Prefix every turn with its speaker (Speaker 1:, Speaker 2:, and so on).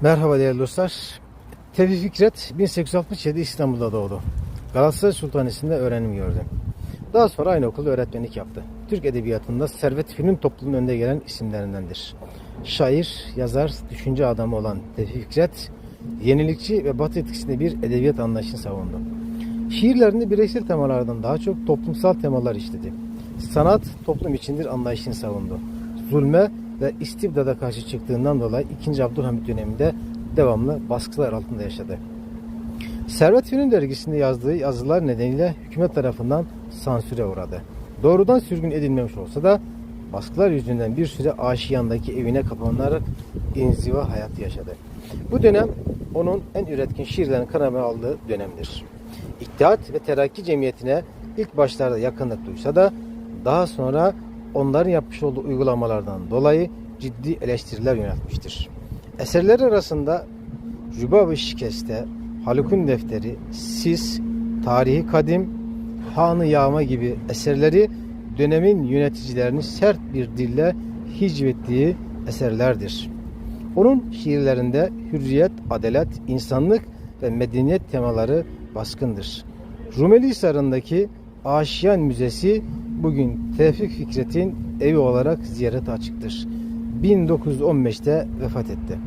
Speaker 1: Merhaba değerli dostlar. Tevfik Fikret 1867 İstanbul'da doğdu. Galatasaray Sultanisi'nde öğrenim gördü. Daha sonra aynı okulda öğretmenlik yaptı. Türk Edebiyatı'nda servet film toplumunun önde gelen isimlerindendir. Şair, yazar, düşünce adamı olan Tevfik Fikret, yenilikçi ve batı etkisinde bir edebiyat anlayışını savundu. Şiirlerinde bireysel temalardan daha çok toplumsal temalar işledi. Sanat toplum içindir anlayışını savundu. Zulme ve istibdada karşı çıktığından dolayı 2. Abdülhamit döneminde devamlı baskılar altında yaşadı. Servet Fünun dergisinde yazdığı yazılar nedeniyle hükümet tarafından sansüre uğradı. Doğrudan sürgün edilmemiş olsa da baskılar yüzünden bir süre Aşiyan'daki evine kapanarak inziva hayatı yaşadı. Bu dönem onun en üretken şiirlerini kaleme aldığı dönemdir. İttihat ve Terakki Cemiyeti'ne ilk başlarda yakınlık duysa da daha sonra onların yapmış olduğu uygulamalardan dolayı ciddi eleştiriler yöneltmiştir. Eserler arasında Rübab-ı Şikeste, Haluk'un Defteri, Sis, Tarihi Kadim, Han-ı Yağma gibi eserleri dönemin yöneticilerini sert bir dille hicvettiği eserlerdir. Onun şiirlerinde hürriyet, adalet, insanlık ve medeniyet temaları baskındır. Rumeli Hisarı'ndaki Aşiyan Müzesi bugün Tevfik Fikret'in evi olarak ziyarete açıktır. 1915'te vefat etti.